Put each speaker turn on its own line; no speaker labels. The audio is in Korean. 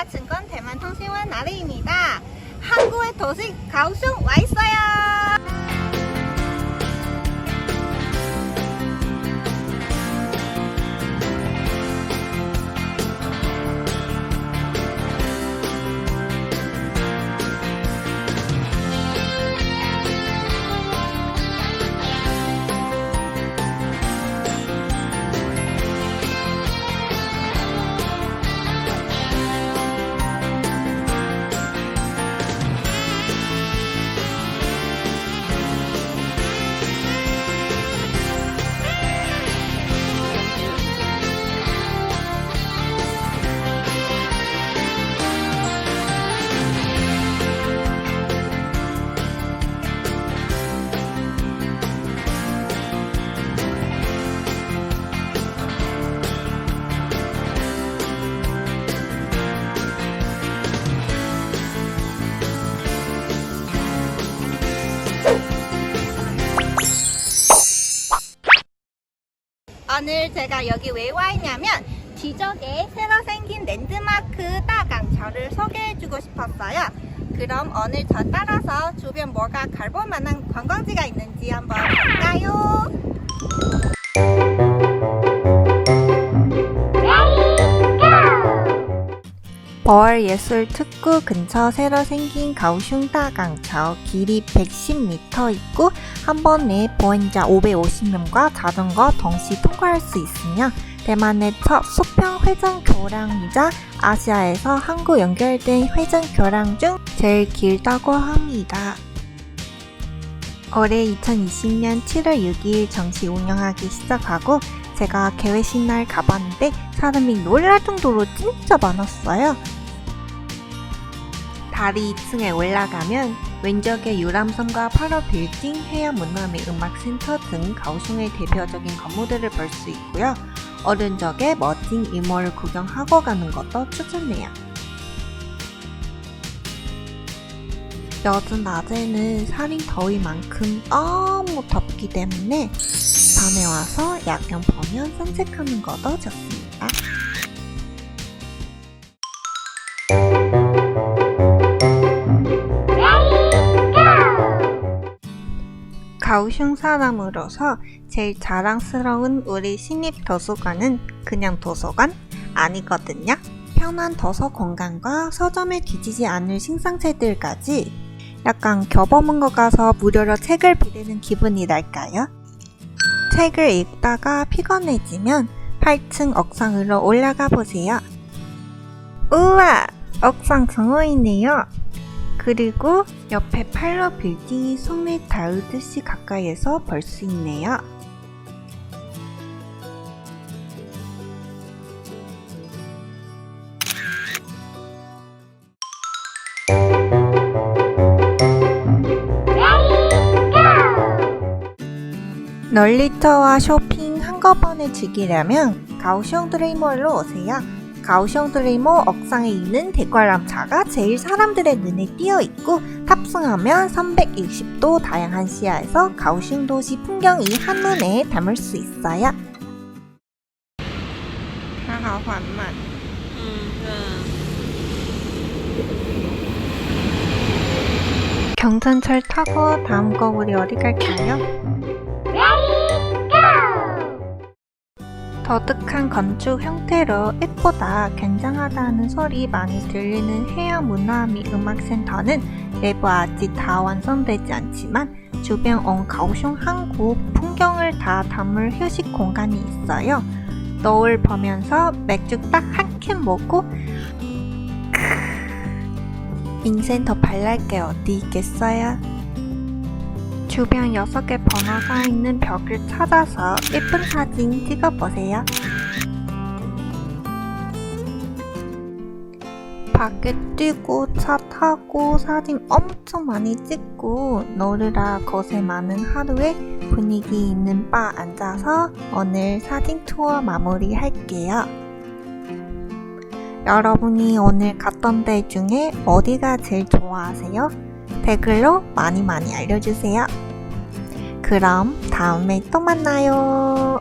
신한증권 대만통신원 나래입니다. 한국의 도시 가오슝 와 있어요. 오늘 제가 여기 왜 와 있냐면 지적에 새로 생긴 랜드마크 따강차를 소개해주고 싶었어요. 그럼 오늘 저 따라서 주변 뭐가 가볼 만한 관광지가 있는지 한번 볼까요? 벌 예술 특구 근처 새로 생긴 가오슝 따강차 길이 110m 있고 한 번에 보행자 550명과 자전거 동시 통과할 수 있으며 대만의 첫 수평 회전 교량이자 아시아에서 한국 연결된 회전 교량 중 제일 길다고 합니다. 올해 2020년 7월 6일 정시 운영하기 시작하고 제가 개회식 날 가봤는데 사람이 놀랄 정도로 진짜 많았어요. 다리 2층에 올라가면 왼쪽에 유람선과 8호 빌딩, 해양 문화미 음악센터 등 가오슝의 대표적인 건물들을 볼 수 있고요. 오른쪽에 멋진 이모를 구경하고 가는 것도 추천해요. 요즘 낮에는 살인 더위만큼 너무 덥기 때문에 밤에 와서 야경 보면 산책하는 것도 좋습니다. 가오슝 사람으로서 제일 자랑스러운 우리 신입 도서관은 그냥 도서관 아니거든요. 편한 도서 공간과 서점에 뒤지지 않을 신상책들까지 약간 겹어먹은 것 가서 무료로 책을 빌리는 기분이 날까요? 책을 읽다가 피곤해지면 8층 옥상으로 올라가 보세요. 우와! 옥상 정호이네요. 그리고 옆에 팔로 빌딩이 손에 닿으듯이 가까이에서 볼 수 있네요. 놀이터와 쇼핑 한꺼번에 즐기려면 가오슝 드레이몰로 오세요. 가오슝 드레이모 억상에 있는 대관람차가 제일 사람들의 눈에 띄어 있고 탑승하면 360도 다양한 시야에서 가오슝 도시 풍경이 한눈에 담을 수 있어요. 它好缓慢。
嗯，对。
경전철 타고 다음 거 우리 어디 갈까요? 더득한 건축 형태로 예쁘다, 굉장하다는 소리 많이 들리는 해양문화미 음악센터는 내부 아직 다 완성되지 않지만 주변 온 가오슝 항구 풍경을 다 담을 휴식 공간이 있어요. 노을 보면서 맥주 딱 한 캔 먹고 인생 더 발랄 게 어디 있겠어요? 주변 6개 번호가 있는 벽을 찾아서 예쁜 사진 찍어보세요. 밖에 뛰고 차 타고 사진 엄청 많이 찍고 노르라 곳에 많은 하루에 분위기 있는 바 앉아서 오늘 사진 투어 마무리 할게요. 여러분이 오늘 갔던 데 중에 어디가 제일 좋아하세요? 댓글로 많이 많이 알려주세요. 그럼 다음에 또 만나요.